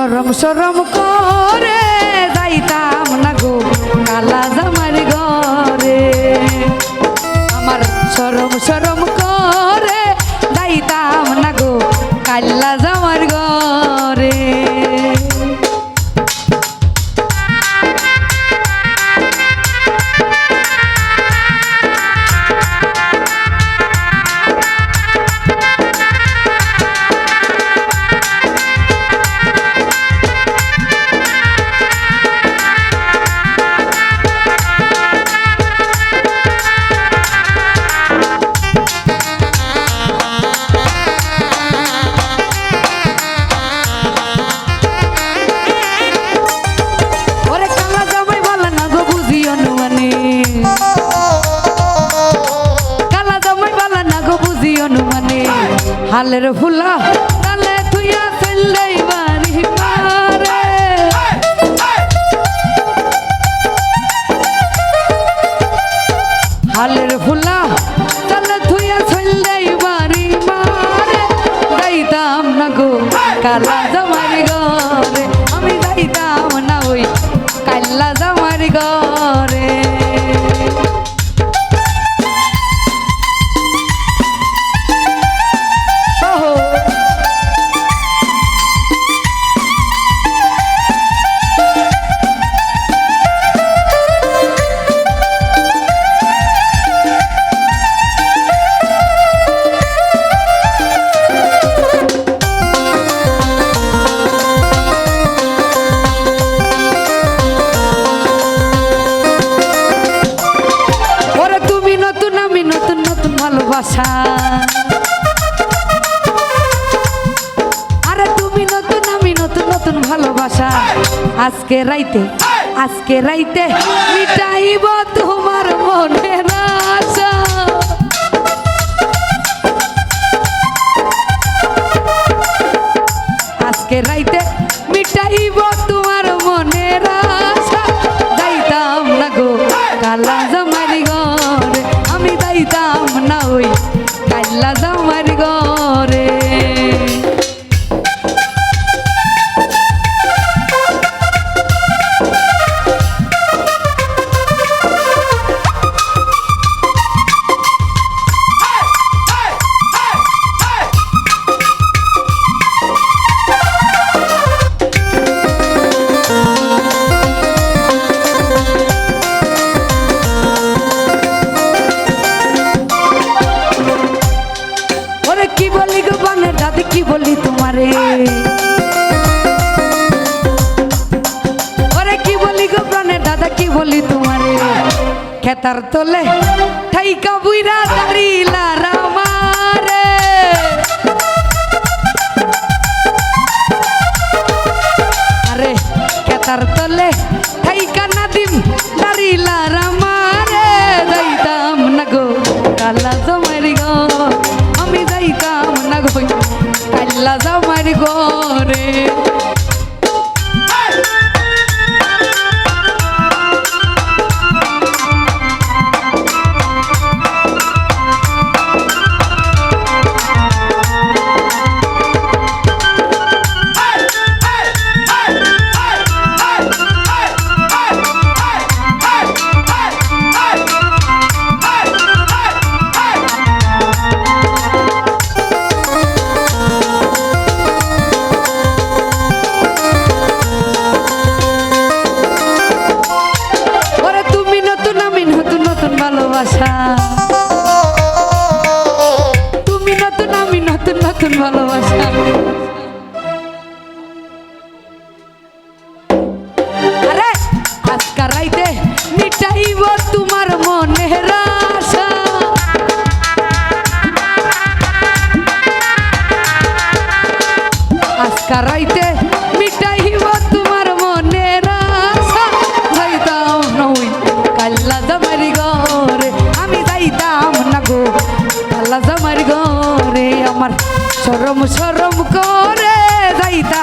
সরম করে যাইতাম না গো কালা জামার ঘরে। আমার সরম সরম করে যাইতাম না গো কাল্লা হালের ফুলা তালে তুইয়া চললেই বাড়ি পারে হালের ফুলা তালে তুইয়া চললেই বাড়ি মারে যাইতাম না গো কালা জামার ঘরে, আমি যাইতাম না ওই কাল্লা জামার ঘরে। ভালোবাসা। আরে তুমি নতুন, আমি নতুন নতুন ভালোবাসা। আজকে রাইতে আজকে রাইতে মিটাইব তোমার মনের আশা। আজকে রাইতে মিটাইব তোমার জামারি ঘরে। খেতার তোলে ঠাইকা বুইরা দাঁড়িলা ভালোবাসা। তুমি নতুন আমি নতুন নতুন ভালোবাসা। আরে আজকাল রাইতে তোমার আজকাল রাইতে আমার সরম সরম করে যাইতা